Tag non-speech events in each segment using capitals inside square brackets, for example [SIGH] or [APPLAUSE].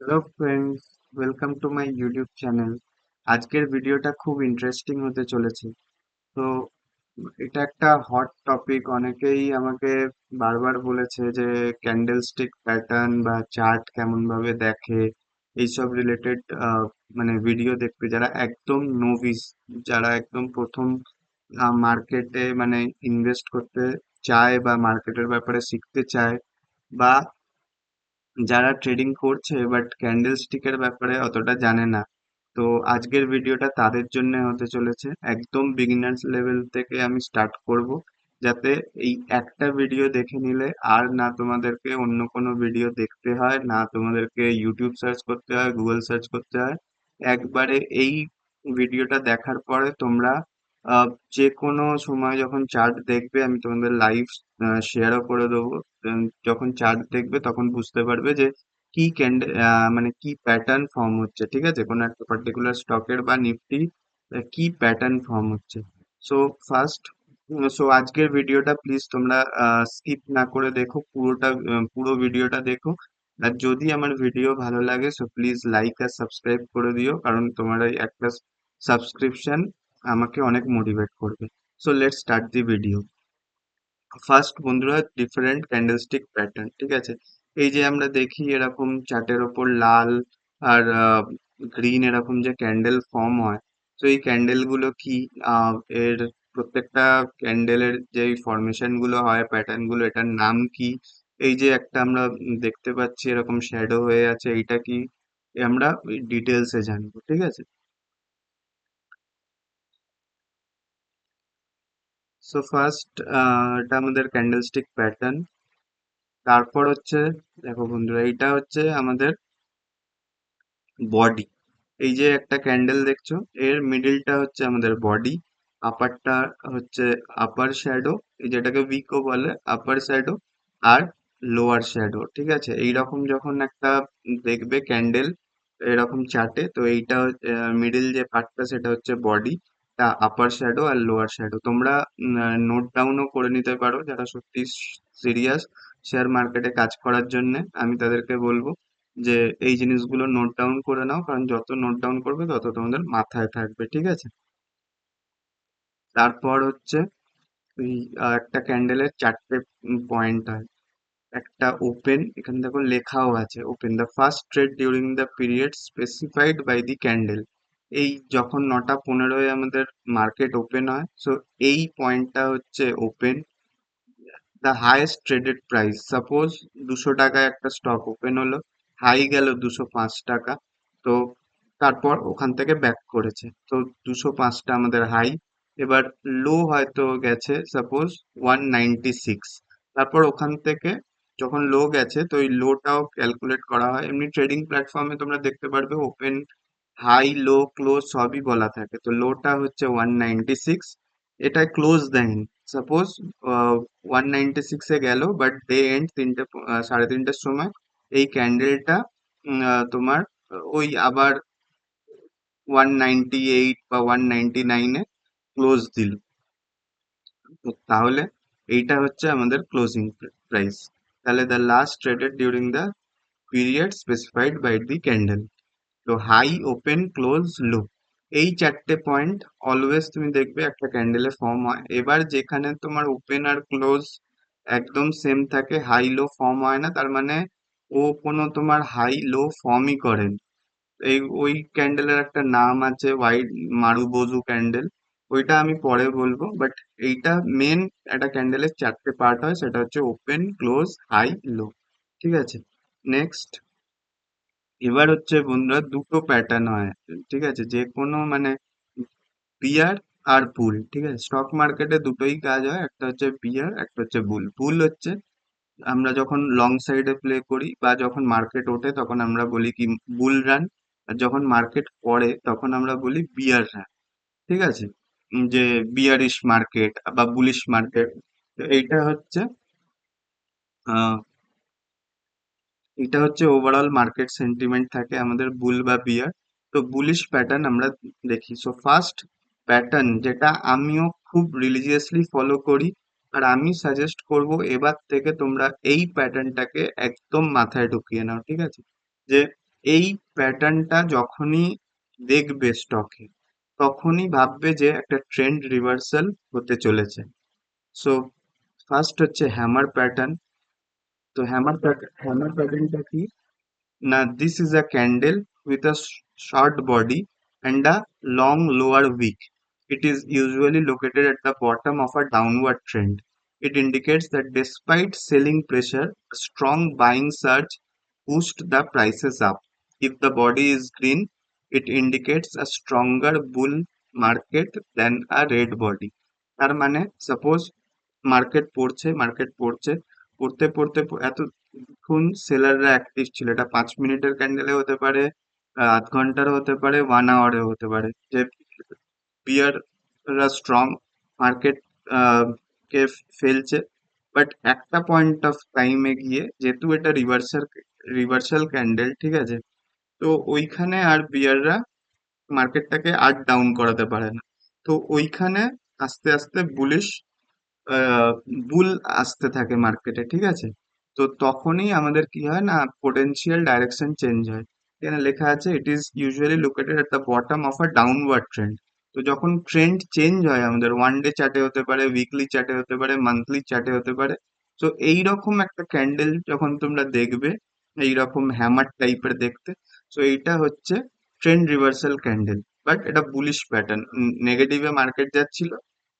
Hello friends welcome to my YouTube channel আজকের ভিডিওটা খুব ইন্টারেস্টিং হতে চলেছে। তো, এটা একটা হট টপিক অনেকেই আমাকে বারবার বলেছে যে ক্যান্ডেল স্টিক প্যাটার্ন বা চার্ট কেমন ভাবে দেখে, এইসব রিলেটেড মানে ভিডিও দেখতে। যারা একদম নোভিস যারা একদম প্রথম মার্কেটে মানে ইনভেস্ট করতে চায় বা মার্কেটের ব্যাপারে শিখতে চায় বা যারা ট্রেডিং করছে বাট ক্যান্ডেল স্টিকের ব্যাপারে অতটা জানে না। তো আজকের ভিডিওটা তাদের জন্য হতে চলেছে। একদম বিগিনার্স লেভেল থেকে আমি স্টার্ট করব, যাতে এই একটা ভিডিও দেখে নিলে আর না তোমাদেরকে অন্য কোনো ভিডিও দেখতে হয়, না তোমাদেরকে ইউটিউব সার্চ করতে হয় গুগল সার্চ করতে হয়। একবারে এই ভিডিওটা দেখার পরে তোমরা যে কোনো সময় যখন চার্ট দেখবে, আমি তোমাদের লাইভ শেয়ারও করে দেবো। যখন চার্ট দেখবে তখন বুঝতে পারবে যে কি ক্যান্ডেল মানে কি প্যাটার্ন ফর্ম হচ্ছে, ঠিক আছে? কোনো একটা পার্টিকুলার স্টকের বা নিফটি কি প্যাটার্ন ফর্ম হচ্ছে। সো ফার্স্ট সো আজকের ভিডিওটা প্লিজ তোমরা স্কিপ না করে দেখো, পুরোটা পুরো ভিডিওটা দেখো। আর যদি আমার ভিডিও ভালো লাগে সো প্লিজ লাইক আর সাবস্ক্রাইব করে দিও, কারণ তোমার এই একটা সাবস্ক্রিপশন আমাকে অনেক মোটিভেট করবে। So let's start the video first বন্ধুরা ডিফারেন্ট ক্যান্ডেলস্টিক প্যাটার্ন ঠিক আছে? এই যে আমরা দেখি এরকম চার্টের ওপর লাল আর গ্রিন এরকম যে ক্যান্ডেল ফর্ম হয়, তো এই ক্যান্ডেলগুলো কি এর প্রত্যেকটা ক্যান্ডেলের যে ফরমেশনগুলো হয় প্যাটার্নগুলো, এটার নাম কি? এই যে একটা আমরা দেখতে পাচ্ছি এরকম শ্যাডো হয়ে আছে, এইটা কি? আমরা ডিটেলসে জানব, ঠিক আছে? সো ফার্স্ট এটা আমাদের ক্যান্ডেলস্টিক প্যাটার্ন তারপর হচ্ছে, দেখো বন্ধুরা, এইটা হচ্ছে আমাদের বডি এই যে একটা ক্যান্ডেল দেখছ, এর মিডিলটা হচ্ছে আমাদের বডি আপারটা হচ্ছে আপার শ্যাডো এই যেটাকে উইকও বলে আপার শ্যাডো আর লোয়ার শ্যাডো ঠিক আছে? এইরকম যখন একটা দেখবে ক্যান্ডেল এরকম চার্টে তো এইটা মিডিল যে পার্টটা সেটা হচ্ছে বডি আপার শ্যাডো আর লোয়ার শ্যাডো তোমরা নোট ডাউনও করে নিতে পারো যারা সত্যি সিরিয়াস শেয়ার মার্কেটে কাজ করার জন্য। আমি তাদেরকে বলব যে, এই জিনিসগুলো নোট ডাউন করে নাও, কারণ যত নোট ডাউন করবে তত তোমাদের মাথায় থাকবে, ঠিক আছে? তারপর হচ্ছে একটা ক্যান্ডেলের চারটে পয়েন্ট হয়। একটা ওপেন এখানে দেখো লেখাও আছে open the first trade during the period specified by the candle এই যখন নটা পনেরোয় আমাদের মার্কেট ওপেন হয় সো এই পয়েন্টটা হচ্ছে open the highest traded price suppose দুশো টাকায় একটা স্টক ওপেন হলো হাই গেল দুশো পাঁচ টাকা, তো তারপর ওখান থেকে ব্যাক করেছে। তো দুশো পাঁচটা আমাদের হাই এবার লো হয়তো গেছে সাপোজ ওয়ান নাইনটি সিক্স তারপর ওখান থেকে যখন লো গেছে, তো ওই লোটাও ক্যালকুলেট করা হয়। এমনি ট্রেডিং প্ল্যাটফর্মে তোমরা দেখতে পারবে ওপেন হাই লো ক্লোজ সবই বলা থাকে। তো লোটা হচ্ছে ওয়ান নাইনটি সিক্স এটা ক্লোজ দেয়নি সাপোজ ওয়ান নাইনটি সিক্সে গেল বাট ডে এন্ড তিনটে প- আহ, সাড়ে তিনটের সময় এই ক্যান্ডেলটা তোমার আহ, ওই আবার ওয়ান নাইনটি এইট বা ওয়ান নাইনটি নাইনে ক্লোজ দিল। তো তাহলে এইটা হচ্ছে আমাদের ক্লোজিং প্রাইস তাহলে the last traded during the period specified by the candle তো হাই ওপেন ক্লোজ লো এই চারটে পয়েন্ট অলওয়েজ তুমি দেখবে একটা ক্যান্ডেলে ফর্ম হয়। এবার যেখানে তোমার ওপেন আর ক্লোজ একদম সেম থাকে হাই লো ফর্ম হয় না, তার মানে ও কোনো তোমার হাই লো ফর্মই করেনি এই ওই ক্যান্ডেলের একটা নাম আছে হোয়াইট মারুবোজু ক্যান্ডেল ওইটা আমি পরে বলব বাট এইটা মেন একটা ক্যান্ডেলের চারটে পার্ট হয়, সেটা হচ্ছে ওপেন ক্লোজ হাই লো ঠিক আছে? নেক্সট এবার হচ্ছে বন্ধুরা দুটো প্যাটার্ন হয়। ঠিক আছে? যে কোনো মানে বিয়ার আর বুল ঠিক আছে? স্টক মার্কেটে দুটোই কাজ হয়, একটা হচ্ছে বিয়ার একটা হচ্ছে বুল বুল হচ্ছে আমরা যখন লং সাইডে প্লে করি বা যখন মার্কেট ওঠে তখন আমরা বলি কি বুল রান আর যখন মার্কেট পড়ে তখন আমরা বলি বিয়ার রান ঠিক আছে? যে বিয়ারিশ মার্কেট বা বুলিশ মার্কেট তো এইটা হচ্ছে এটা হচ্ছে ওভারঅল মার্কেট সেন্টিমেন্ট থাকে আমাদের বুল বা বিয়ার তো বুলিশ প্যাটার্ন আমরা দেখি। সো ফার্স্ট প্যাটার্ন যেটা আমিও খুব রিলিজিয়াসলি ফলো করি আর আমি সাজেস্ট করব এবার থেকে তোমরা এই প্যাটার্নটাকে একদম মাথায় ঢুকিয়ে নাও, ঠিক আছে? যে এই প্যাটার্নটা যখনই দেখবে স্টকে তখনই ভাববে যে একটা ট্রেন্ড রিভার্সাল হতে চলেছে। সো ফার্স্ট হচ্ছে hammer pattern তো হ্যামার হ্যামার প্যাটার্নটা কি না this is a candle with a sh- short body and a long lower wick. It is usually located at the bottom of a downward trend. It indicates that despite selling pressure, a strong buying surge pushed the prices up. If the body is green, it indicates a stronger bull market than a red body. তার মানে suppose market পড়ছে market পড়ছে পড়তে পড়তে এতক্ষণ সেলাররা active ছিল। এটা পাঁচ মিনিটের ক্যান্ডেলে হতে পারে আধ ঘণ্টার হতে পারে ওয়ান আওয়ারে হতে পারে। যে বিয়াররা স্ট্রং মার্কেট কে ফেলছে। বাট একটা পয়েন্ট অফ টাইমে গিয়ে, যেহেতু এটা রিভার্সাল রিভার্সাল ক্যান্ডেল ঠিক আছে? তো ওইখানে আর বিয়াররা মার্কেটটাকে আর ডাউন করাতে পারে না। তো ওইখানে আস্তে আস্তে বুলিশ বুল আসতে থাকে মার্কেটে ঠিক আছে? তো তখনই আমাদের কি হয় না পোটেনশিয়াল ডাইরেকশন চেঞ্জ হয়। এখানে লেখা আছে it is usually located at the bottom of a downward trend তো যখন ট্রেন্ড চেঞ্জ হয় আমাদের ওয়ান ডে চার্টে হতে পারে উইকলি চার্টে হতে পারে মান্থলি চার্টে হতে পারে, তো এইরকম একটা ক্যান্ডেল যখন তোমরা দেখবে, এইরকম হ্যামার টাইপের দেখতে, তো এইটা হচ্ছে ট্রেন্ড রিভার্সাল ক্যান্ডেল বাট এটা বুলিশ প্যাটার্ন নেগেটিভে মার্কেট যাচ্ছিল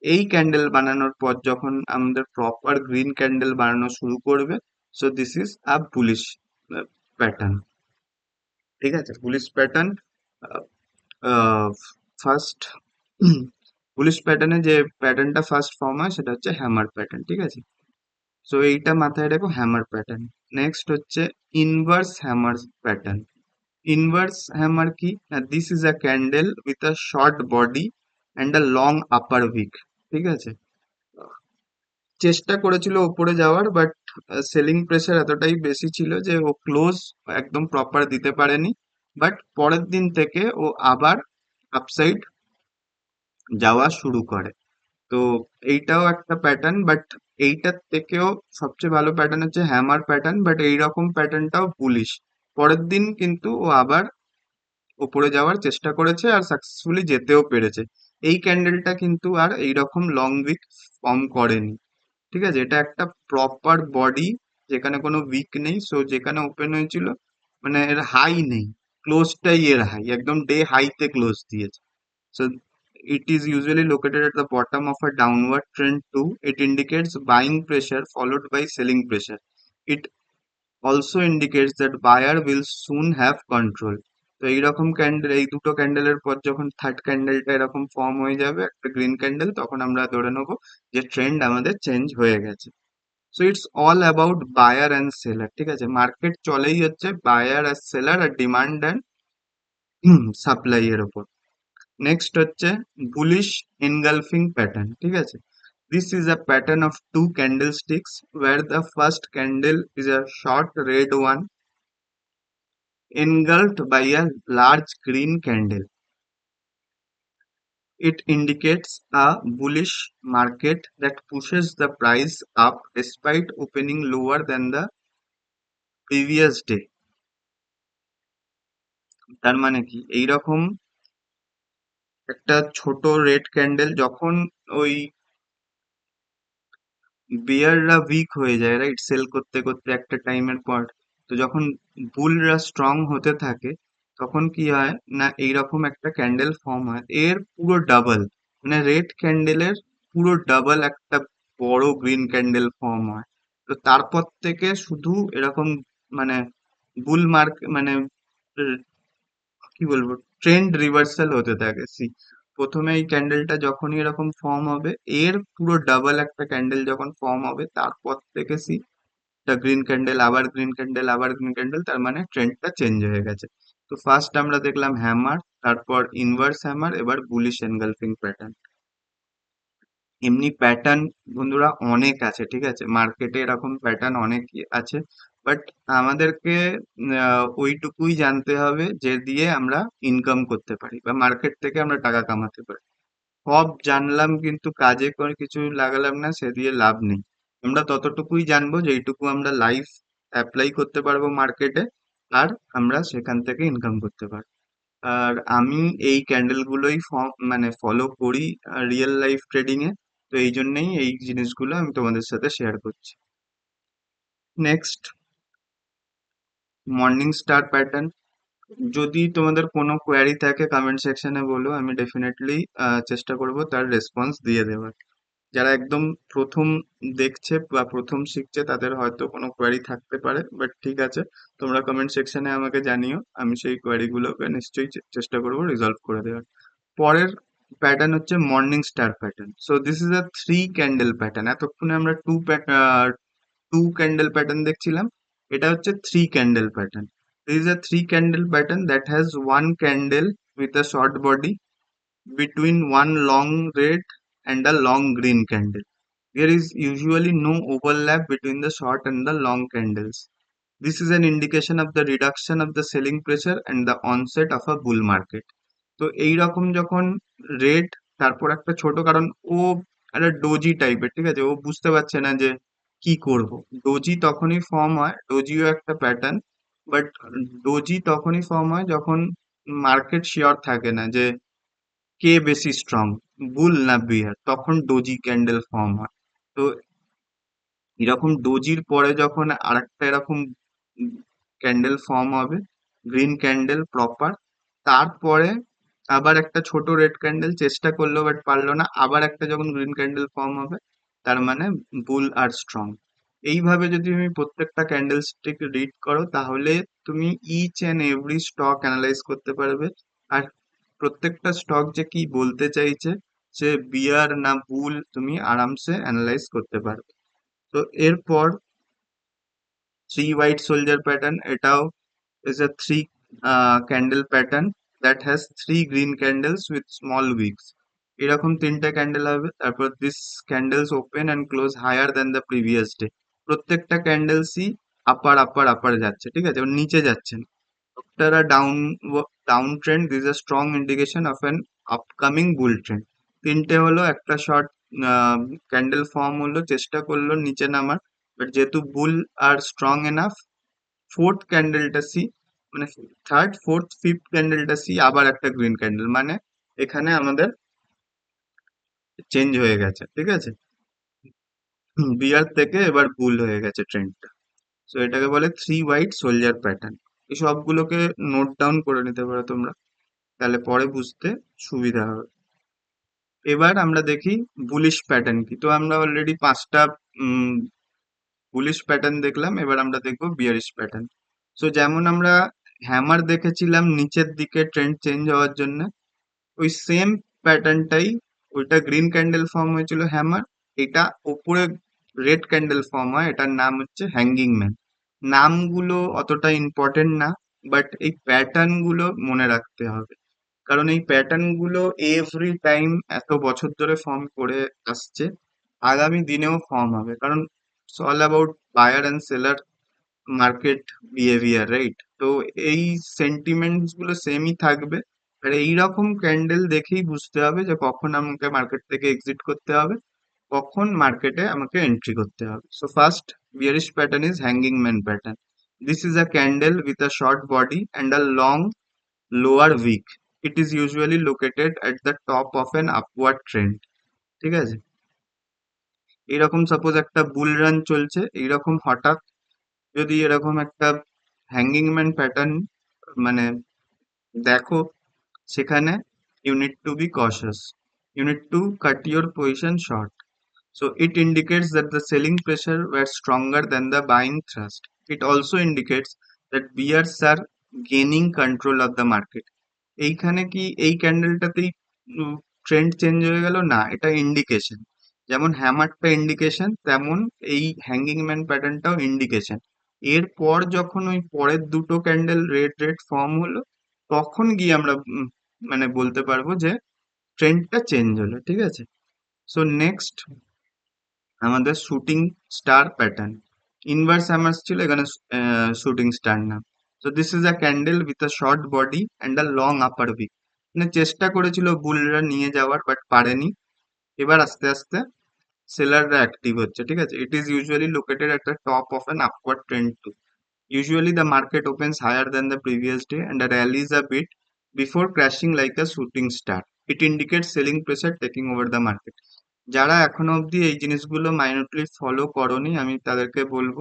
এই ক্যান্ডেল বানানোর পর যখন আমাদের প্রপার গ্রিন ক্যান্ডেল বানানো শুরু করবে so this is a bullish pattern ঠিক আছে? পুলিশ প্যাটার্ন ফার্স্ট পুলিশ প্যাটার্নে যে প্যাটার্নটা ফার্স্ট ফর্ম হয়, সেটা হচ্ছে হ্যামার প্যাটার্ন ঠিক আছে? সো এইটা মাথায় রেখো হ্যামার প্যাটার্ন নেক্সট হচ্ছে inverse hammer pattern inverse hammer কি? This is a candle with a short body and a long upper wick ঠিক আছে? চেষ্টা করেছিল ওপরে যাওয়ার বাট সেলিং প্রেসার এতটাই বেশি ছিল যে ও ক্লোজ একদম প্রপার দিতে পারেনি। বাট পরের দিন থেকে ও আবার আপসাইড যাওয়া শুরু করে। তো এইটাও একটা প্যাটার্ন বাট এইটার থেকেও সবচেয়ে ভালো প্যাটার্ন হচ্ছে হ্যামার প্যাটার্ন বাট এইরকম প্যাটার্নটাও পুলিশ পরের দিন কিন্তু ও আবার ওপরে যাওয়ার চেষ্টা করেছে আর সাকসেসফুলি যেতেও পেরেছে। এই ক্যান্ডেলটা কিন্তু আর এইরকম লং উইক ফর্ম করেনি। ঠিক আছে? এটা একটা প্রপার বডি যেখানে কোনো উইক নেই সো যেখানে ওপেন হয়েছিল মানে এর হাই নেই। ক্লোজটাই এর হাই একদম ডে হাইতে ক্লোজ দিয়েছে। So it is usually located at the bottom of a downward trend to it indicates buying pressure followed by selling pressure it also indicates that buyer will soon have control তো এইরকম candle এই দুটো ক্যান্ডেলের পর যখন third ক্যান্ডেলটা এরকম form হয়ে যাবে, একটা গ্রিন ক্যান্ডেল তখন আমরা ধরে নেব যে ট্রেন্ড আমাদের চেঞ্জ হয়ে গেছে। So it's all about buyer and seller ঠিক আছে? মার্কেট চলেই হচ্ছে বায়ার আর সেলার আর ডিমান্ড অ্যান্ড সাপ্লাই এর উপর নেক্সট হচ্ছে বুলিশ এনগালফিং প্যাটার্ন ঠিক আছে? This is a pattern of two candle sticks where the first candle is a short red one engulfed by a large green candle. It indicates a bullish market that pushes the price up despite opening lower than the previous day. তার মানে কি এইরকম একটা ছোট red candle যখন ওই বিয়াররা week হয়ে যায় রাইট সেল করতে করতে একটা টাইমের পর তো যখন বুলরা স্ট্রং হতে থাকে, তখন কি হয় না, এইরকম একটা ক্যান্ডেল ফর্ম হয়। এর পুরো ডাবল মানে রেড ক্যান্ডেলের পুরো ডাবল একটা বড় গ্রিন ক্যান্ডেল ফর্ম হয়। তো তারপর থেকে শুধু এরকম মানে বুল মার্ক মানে কি বলব ট্রেন্ড রিভার্সাল হতে থাকে। সি প্রথমে এই ক্যান্ডেলটা যখনই এরকম ফর্ম হবে, এর পুরো ডাবল একটা ক্যান্ডেল যখন ফর্ম হবে, তারপর থেকে সি একটা গ্রিন ক্যান্ডেল আবার গ্রিন ক্যান্ডেল আবার গ্রিন ক্যান্ডেল তার মানে ট্রেন্ডটা চেঞ্জ হয়ে গেছে। তো ফার্স্ট আমরা দেখলাম হ্যামার তারপর ইনভার্স হ্যামার এবার বুলিশ এনগালফিং প্যাটার্ন এমনি প্যাটার্ন বন্ধুরা অনেক আছে, ঠিক আছে? মার্কেটে এরকম প্যাটার্ন অনেক আছে বাট আমাদেরকে ওইটুকুই জানতে হবে যে দিয়ে আমরা ইনকাম করতে পারি, বা মার্কেট থেকে আমরা টাকা কামাতে পারি। সব জানলাম কিন্তু কাজে করে কিছু লাগালাম না, সে দিয়ে লাভ নেই। আমরা ততটুকুই জানব যেইটুকু আমরা লাইফ অ্যাপ্লাই করতে পারব মার্কেটে আর আমরা সেখান থেকে ইনকাম করতে পারব। আর আমি এই ক্যান্ডেলগুলোই মানে ফলো করি রিয়েল লাইফ ট্রেডিং এ। তো এই জন্যই এই জিনিসগুলো আমি তোমাদের সাথে শেয়ার করছি। নেক্সট মর্নিং স্টার প্যাটার্ন যদি তোমাদের কোনো কোয়ারি থাকে কমেন্ট সেকশনে বলো, আমি ডেফিনেটলি চেষ্টা করব তার রেসপন্স দিয়ে দেওয়ার। যারা একদম প্রথম দেখছে বা প্রথম শিখছে, তাদের হয়তো কোনো কোয়ারি থাকতে পারে বাট ঠিক আছে। তোমরা কমেন্ট সেকশনে আমাকে জানিও, আমি সেই কোয়ারিগুলোকে নিশ্চয়ই চেষ্টা করব রিজলভ করে দেওয়ার। পরের প্যাটার্ন হচ্ছে morning star pattern so this is a three candle pattern এতক্ষণে আমরা টু টু ক্যান্ডেল প্যাটার্ন দেখছিলাম। এটা হচ্ছে three candle pattern this is a three candle pattern that has one candle with a short body between one long red and a long green candle. There is usually no overlap between the short and the long candles. This is an indication of the reduction of the selling pressure and the onset of a bull market. তো এই রকম যখন red তারপর একটা ছোট কারণ ও একটা doji টাইপের ঠিক আছে ও বুঝতে পারছে না যে কি করব ডোজি তখনই ফর্ম হয় ডোজিও একটা প্যাটার্ন বাট ডোজি তখনই ফর্ম হয় যখন মার্কেট শিওর থাকে না যে কে বেশি স্ট্রং বুল না বিয়ার তখন ডোজি ক্যান্ডেল ফর্ম হয়। তো এরকম ডোজির পরে যখন আরেকটা এরকম ক্যান্ডেল ফর্ম হবে গ্রিন ক্যান্ডেল প্রপার তারপরে আবার একটা ছোট রেড ক্যান্ডেল চেষ্টা করল বাট পারল না, আবার একটা যখন গ্রিন ক্যান্ডেল ফর্ম হবে, তার মানে বুল আর স্ট্রং এইভাবে যদি তুমি প্রত্যেকটা ক্যান্ডেল স্টিক রিড করো, তাহলে তুমি each and every stock analyse করতে পারবে। আর প্রত্যেকটা স্টক যে কি বলতে চাইছে সে বিয়ার না বুল তুমি আরামসে অ্যানালাইজ করতে পারবে। তো এরপর থ্রি হোয়াইট সোলজার প্যাটার্ন এটাও a three uh, candle pattern that has three green candles with small wicks এরকম তিনটে ক্যান্ডেল হবে তারপর this candles open and close higher than the previous day প্রত্যেকটা ক্যান্ডেলসই আপার আপার আপার যাচ্ছে ঠিক আছে? নিচে যাচ্ছে না। down downtrend this is a strong indication of an upcoming bull trend তিনটে হলো একটা শর্ট ক্যান্ডেল ফর্ম হলো, চেষ্টা করল নিচে নামার। বাট যেহেতু bull are strong enough fourth ক্যান্ডেলটা সি মানে থার্ড ফোর্থ ফিফথ ক্যান্ডেলটা সি আবার একটা গ্রিন ক্যান্ডেল মানে এখানে আমাদের চেঞ্জ হয়ে গেছে, ঠিক আছে? বিয়ার থেকে এবার বুল হয়ে গেছে ট্রেন্ডটা সো এটাকে বলে থ্রি হোয়াইট সোলজার প্যাটার্ন এই সবগুলোকে নোট ডাউন করে নিতে পারো তোমরা। তাহলে পরে বুঝতে সুবিধা হবে। এবার আমরা দেখি বুলিশ প্যাটার্ন কি। তো আমরা অলরেডি পাঁচটা বুলিশ প্যাটার্ন দেখলাম, এবার আমরা দেখব বিয়ারিশ প্যাটার্ন সো যেমন আমরা হ্যামার দেখেছিলাম নিচের দিকে ট্রেন্ড চেঞ্জ হওয়ার জন্য, ওই সেম প্যাটার্নটাই ওইটা গ্রিন ক্যান্ডেল ফর্ম হয়েছিল হ্যামার এটা ওপরে রেড ক্যান্ডেল ফর্ম হয়, এটার নাম হচ্ছে হ্যাঙ্গিং ম্যান নামগুলো অতটা ইম্পর্টেন্ট না বাট এই প্যাটার্নগুলো মনে রাখতে হবে। কারণ এই প্যাটার্নগুলো এভরি টাইম এত বছর ধরে ফর্ম করে আসছে, আগামী দিনেও ফর্ম হবে। কারণ all about buyer and seller market behaviour right তো এই সেন্টিমেন্টসগুলো সেমই থাকবে। আর এইরকম ক্যান্ডেল দেখেই বুঝতে হবে যে কখন আমাকে মার্কেট থেকে এক্সিট করতে হবে, কখন মার্কেটে আমাকে এন্ট্রি করতে হবে। So first bearish pattern is hanging man pattern this is a candle with a short body and a long lower wick it is usually located at the top of an upward trend ঠিক আছে এরকম suppose একটা বুল run চলছে এইরকম হঠাৎ যদি এরকম একটা হ্যাঙ্গিং ম্যান প্যাটার্ন মানে দেখো সেখানে you need to be cautious you need to cut your position short so it indicates that the selling pressure were stronger than the buying thrust it also indicates that bears are gaining control of the market এইখানে কি এই ক্যান্ডেলটাতেই trend change হয়ে গেল? না, এটা indication যেমন হ্যামারটা indication তেমন এই হ্যাঙ্গিং ম্যান প্যাটার্নটাও ইন্ডিকেশন এরপর যখন ওই পরের দুটো ক্যান্ডেল রেড রেড ফর্ম হলো, তখন গিয়ে আমরা মানে বলতে পারব যে ট্রেন্ডটা চেঞ্জ হলো, ঠিক আছে? সো নেক্সট আমাদের shooting star pattern inverse hammers ছিল, এখানে শুটিং স্টার নাম। So this is a candle with a short body and a long upper wick মানে চেষ্টা করেছিল বুলরা নিয়ে যাওয়ার বাট পারেনি এবার আস্তে আস্তে সেলাররা অ্যাক্টিভ হচ্ছে, ঠিক আছে it is usually located at the top of an upward trend to Usually the market opens higher than the previous day and rallies a bit before crashing like a shooting star. It indicates selling pressure taking over the market. যারা এখনও অবধি এই জিনিসগুলো minorly follow করনি, আমি তাদেরকে বলব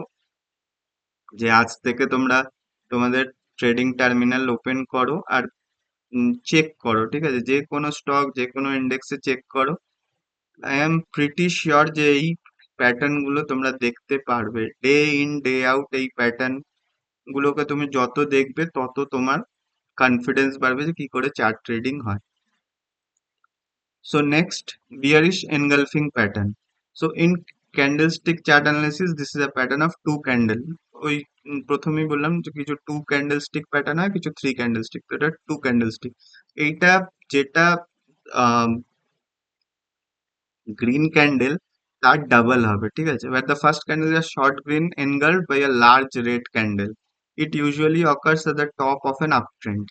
যে আজ থেকে তোমরা তোমাদের ট্রেডিং টার্মিনাল ওপেন করো আর চেক করো ঠিক আছে? যে কোনো স্টক যে কোনো ইন্ডেক্সে চেক করো। আই এম প্রিটি শিওর যে এই প্যাটার্নগুলো তোমরা দেখতে পারবে। ডে ইন ডে আউট এই প্যাটার্ন গুলোকে তুমি যত দেখবে তত তোমার কনফিডেন্স বাড়বে যে কি করে চার্ট ট্রেডিং হয়। So next bearish engulfing pattern so in candlestick chart analysis this is a pattern of two candle ওই উম, প্রথমে বললাম যে কিছু টু ক্যান্ডেল স্টিক প্যাটার্ন হয় কিছু থ্রি ক্যান্ডেল স্টিক তো এটা টু ক্যান্ডেল স্টিক এইটা যেটা গ্রিন ক্যান্ডেল তার ডাবল হবে, ঠিক আছে? Where the first candle is a short green engulfed by a large red candle it usually occurs the top of an up trend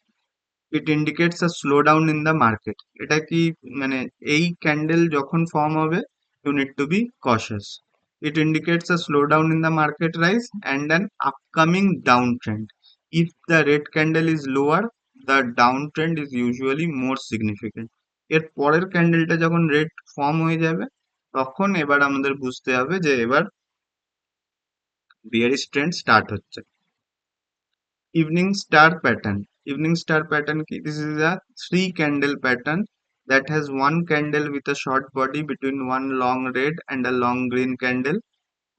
it indicates a slow down in the market এটা কি মানে এই candle যখন form হবে you need to be cautious it indicates a slowdown in the market rise and an upcoming downtrend if the red candle is lower the downtrend is usually more significant এর পরের ক্যান্ডেলটা যখন red form হয়ে যাবে তখন এবার আমাদের বুঝতে হবে যে এবার বিয়ারিশ ট্রেন্ড স্টার্ট হচ্ছে evening star pattern evening star pattern কি this is a three candle pattern that has one candle with a short body between one long red and a long green candle.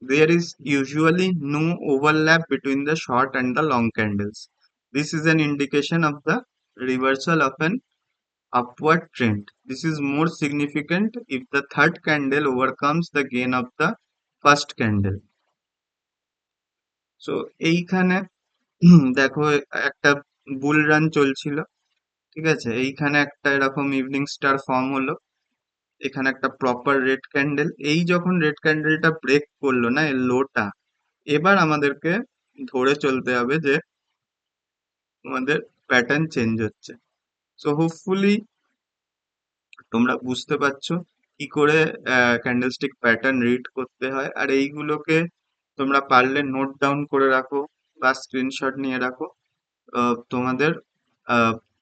There is usually no overlap between the short and the long candles. This is an indication of the reversal of an upward trend. This is more significant if the third candle overcomes the gain of the first candle. So এইখানে [CLEARS THROAT] দেখো একটা বুল run চলছিল ঠিক আছে? এইখানে একটা এরকম evening star form হলো। এখানে একটা প্রপার রেড ক্যান্ডেল এই যখন রেড ক্যান্ডেলটা ব্রেক করল না, এর লোটা এবার আমাদেরকে ধরে চলতে হবে যে আমাদের প্যাটার্ন চেঞ্জ হচ্ছে। সো হোপফুলি তোমরা বুঝতে পারছ কি করে ক্যান্ডেলস্টিক প্যাটার্ন রিড করতে হয়। আর এইগুলোকে তোমরা পারলে নোট ডাউন করে রাখো বা স্ক্রিনশট নিয়ে রাখো। তোমাদের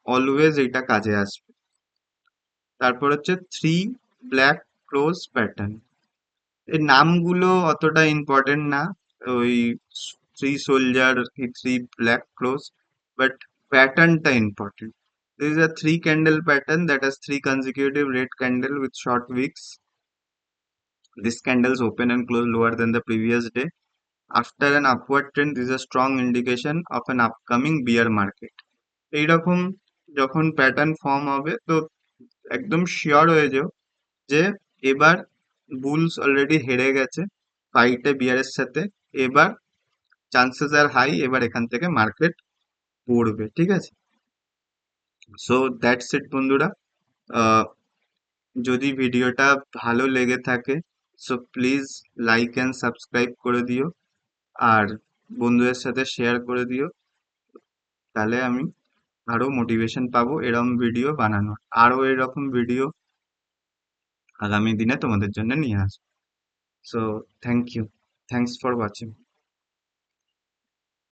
অলওয়েজ এইটা কাজে আসবে তারপর হচ্ছে থ্রি ব্ল্যাক ক্লোজ প্যাটার্ন এই নামগুলো অতটা ইম্পর্টেন্ট না ওই থ্রি সোলজার কি থ্রি ব্ল্যাক ক্লোজ বাট প্যাটার্নটা important This is a three candle pattern that has three consecutive red candle with short wicks. This candles open and close lower than the previous day. After an upward trend, this is a strong indication of an upcoming bear market. এইরকম যখন pattern form হবে, তো একদম sure হয়ে যাও যে এবার bull's already হেরে গেছে ফাইটে বিয়ারের সাথে, এবার চান্সেস আর হাই এবার এখান থেকে মার্কেট পড়বে, ঠিক আছে? সো দ্যাটস ইট বন্ধুরা। যদি ভিডিওটা ভালো লেগে থাকে so please like and subscribe করে দিও। আর বন্ধুদের সাথে শেয়ার করে দিও। তাহলে আমি আরও মোটিভেশন পাবো এরকম ভিডিও বানানোর। আরও এরকম ভিডিও আগামী দিনে তোমাদের জন্য নিয়ে আসব। So thank you thanks for watching